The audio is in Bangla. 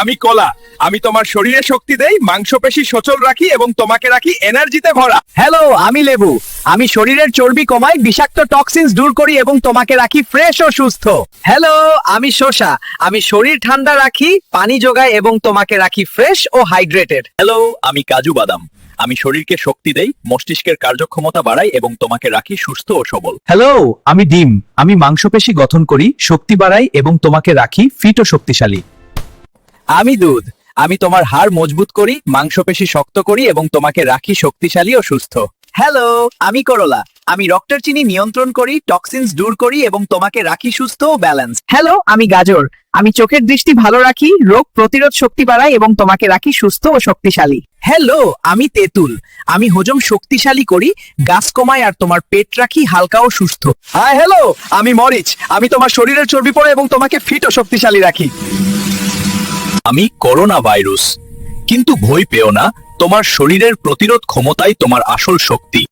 আমি কলা। আমি তোমার শরীরে শক্তি দেই মাংসপেশি সচল রাখি এবং তোমাকে রাখি এনার্জিতে ভরা। হ্যালো আমি লেবু। আমি শরীরের চর্বি কমাই বিষাক্ত টক্সিনস দূর করি এবং তোমাকে রাখি ফ্রেশ ও সুস্থ। হ্যালো আমি শোষা আমি শরীর ঠান্ডা রাখি পানি যোগাই এবং তোমাকে রাখি ফ্রেশ ও হাইড্রেটেড হ্যালো আমি কাজু বাদাম। আমি শরীরকে শক্তি দেই মস্তিষ্কের কার্যক্ষমতা বাড়াই এবং তোমাকে রাখি সুস্থ ও সবল। হ্যালো আমি ডিম। আমি মাংসপেশি গঠন করি শক্তি বাড়াই এবং তোমাকে রাখি ফিট ও শক্তিশালী। আমি দুধ। আমি তোমার হাড় মজবুত করি, মাংসপেশি শক্ত করি এবং তোমাকে রাখি শক্তিশালী ও সুস্থ। হ্যালো, আমি করলা। আমি রক্তের চিনি নিয়ন্ত্রণ করি, টক্সিনস দূর করি এবং তোমাকে রাখি সুস্থ ও ব্যালেন্স। হ্যালো, আমি গাজর। আমি চোখের দৃষ্টি ভালো রাখি, রোগ প্রতিরোধ শক্তি বাড়াই এবং তোমাকে রাখি সুস্থ ও শক্তিশালী। হ্যালো, আমি তেঁতুল। আমি হজম শক্তিশালী করি, গাছ কমাই আর তোমার পেট রাখি হালকা ও সুস্থ। হ্যাঁ হ্যালো, আমি মরিচ। আমি তোমার শরীরের চর্বি পড়ে এবং তোমাকে ফিট ও শক্তিশালী রাখি। আমি করোনা ভাইরাস কিন্তু ভয় পেও না তোমার শরীরের প্রতিরোধ ক্ষমতাই তোমার আসল শক্তি।